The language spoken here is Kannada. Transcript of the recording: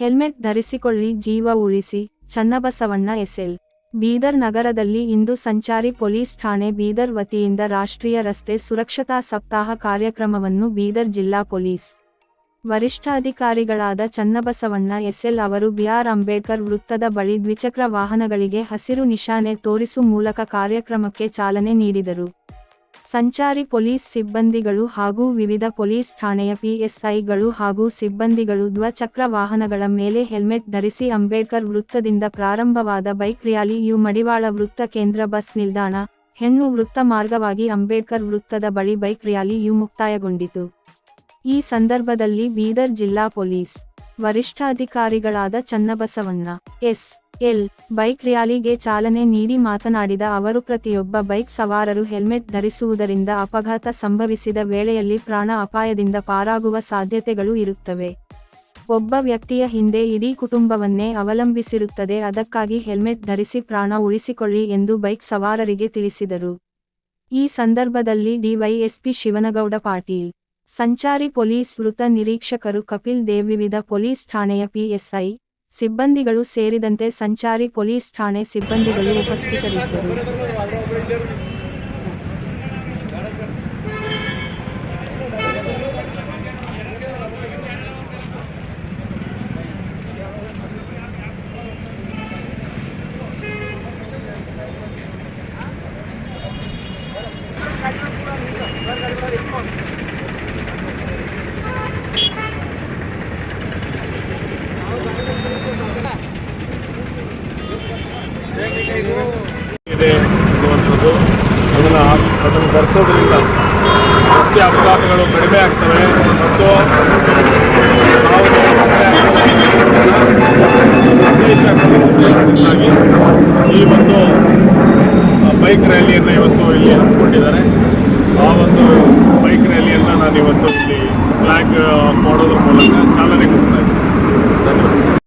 ಹೆಲ್ಮೆಟ್ ಧರಿಸಿಕೊಳ್ಳಿ, ಜೀವ ಉಳಿಸಿ, ಚನ್ನಬಸವಣ್ಣ ಎಸ್ಎಲ್ ಬೀದರ್ ನಗರದಲ್ಲಿ ಇಂದು ಸಂಚಾರಿ ಪೊಲೀಸ್ ಠಾಣೆ ಬೀದರ್ ವತಿಯಿಂದ ರಾಷ್ಟ್ರೀಯ ರಸ್ತೆ ಸುರಕ್ಷತಾ ಸಪ್ತಾಹ ಕಾರ್ಯಕ್ರಮವನ್ನು ಬೀದರ್ ಜಿಲ್ಲಾ ಪೊಲೀಸ್ ವರಿಷ್ಠಾಧಿಕಾರಿಗಳಾದ ಚನ್ನಬಸವಣ್ಣ ಎಸ್ಎಲ್ ಅವರು ಬಿಆರ್ ಅಂಬೇಡ್ಕರ್ ವೃತ್ತದ ಬಳಿ ದ್ವಿಚಕ್ರ ವಾಹನಗಳಿಗೆ ಹಸಿರು ನಿಶಾನೆ ತೋರಿಸು ಮೂಲಕ ಕಾರ್ಯಕ್ರಮಕ್ಕೆ ಚಾಲನೆ ನೀಡಿದರು. ಸಂಚಾರಿ ಪೊಲೀಸ್ ಸಿಬ್ಬಂದಿಗಳು ಹಾಗೂ ವಿವಿಧ ಪೊಲೀಸ್ ಠಾಣೆಯ ಪಿಎಸ್ಐಗಳು ಹಾಗೂ ಸಿಬ್ಬಂದಿಗಳು ದ್ವಚಕ್ರ ವಾಹನಗಳ ಮೇಲೆ ಹೆಲ್ಮೆಟ್ ಧರಿಸಿ ಅಂಬೇಡ್ಕರ್ ವೃತ್ತದಿಂದ ಪ್ರಾರಂಭವಾದ ಬೈಕ್ ರ್ಯಾಲಿ ಯು ಮಡಿವಾಳ ವೃತ್ತ ಕೇಂದ್ರ ಬಸ್ ನಿಲ್ದಾಣ, ಹೆಣ್ಣು ವೃತ್ತ ಮಾರ್ಗವಾಗಿ ಅಂಬೇಡ್ಕರ್ ವೃತ್ತದ ಬಳಿ ಬೈಕ್ ರ್ಯಾಲಿ ಯು ಮುಕ್ತಾಯಗೊಂಡಿತು. ಈ ಸಂದರ್ಭದಲ್ಲಿ ಬೀದರ್ ಜಿಲ್ಲಾ ಪೊಲೀಸ್ ವರಿಷ್ಠಾಧಿಕಾರಿಗಳಾದ ಚನ್ನಬಸವಣ್ಣ, ಎಸ್. ಎಲ್. ಬೈಕ್ ರ್ಯಾಲಿಗೆ ಚಾಲನೆ ನೀಡಿ ಮಾತನಾಡಿದ ಅವರು, ಪ್ರತಿಯೊಬ್ಬ ಬೈಕ್ ಸವಾರರು ಹೆಲ್ಮೆಟ್ ಧರಿಸುವುದರಿಂದ ಅಪಘಾತ ಸಂಭವಿಸಿದ ವೇಳೆಯಲ್ಲಿ ಪ್ರಾಣ ಅಪಾಯದಿಂದ ಪಾರಾಗುವ ಸಾಧ್ಯತೆಗಳು ಇರುತ್ತವೆ. ಒಬ್ಬ ವ್ಯಕ್ತಿಯ ಹಿಂದೆ ಇಡೀ ಕುಟುಂಬವನ್ನೇ ಅವಲಂಬಿಸಿರುತ್ತದೆ, ಅದಕ್ಕಾಗಿ ಹೆಲ್ಮೆಟ್ ಧರಿಸಿ ಪ್ರಾಣ ಉಳಿಸಿಕೊಳ್ಳಿ ಎಂದು ಬೈಕ್ ಸವಾರರಿಗೆ ತಿಳಿಸಿದರು. ಈ ಸಂದರ್ಭದಲ್ಲಿ ಡಿವೈಎಸ್ಪಿ ಶಿವನಗೌಡ ಪಾಟೀಲ್, ಸಂಚಾರಿ ಪೊಲೀಸ್ ವೃತ್ತ ನಿರೀಕ್ಷಕರು ಕಪಿಲ್ ದೇವ್, ವಿವಿಧ ಪೊಲೀಸ್ ಠಾಣೆಯ ಪಿಎಸ್ಐ ಸಿಬ್ಬಂದಿಗಳು ಸೇರಿದಂತೆ ಸಂಚಾರಿ ಪೊಲೀಸ್ ಠಾಣೆ ಸಿಬ್ಬಂದಿಗಳು ಉಪಸ್ಥಿತರಿದ್ದರು. ಇದೆ ಅನ್ನುವಂಥದ್ದು. ಅದನ್ನು ಅದನ್ನು ಧರಿಸೋದ್ರಿಂದ ರಸ್ತೆ ಅಪಘಾತಗಳು ಕಡಿಮೆ ಆಗ್ತವೆ. ಮತ್ತು ಸಂದೇಶ ಉದ್ದೇಶದಿಂದಾಗಿ ಈ ಒಂದು ಬೈಕ್ ರ್ಯಾಲಿಯನ್ನು ಇವತ್ತು ಇಲ್ಲಿ ಹಮ್ಮಿಕೊಂಡಿದ್ದಾರೆ. ಆ ಒಂದು ಬೈಕ್ ರ್ಯಾಲಿಯನ್ನು ನಾನು ಇವತ್ತು ಇಲ್ಲಿ ಫ್ಲ್ಯಾಗ್ ಮಾಡೋದ್ರ ಮೂಲಕ ಚಾಲನೆ ಕೊಡ್ತಾ ಇದ್ದೀನಿ. ಧನ್ಯವಾದ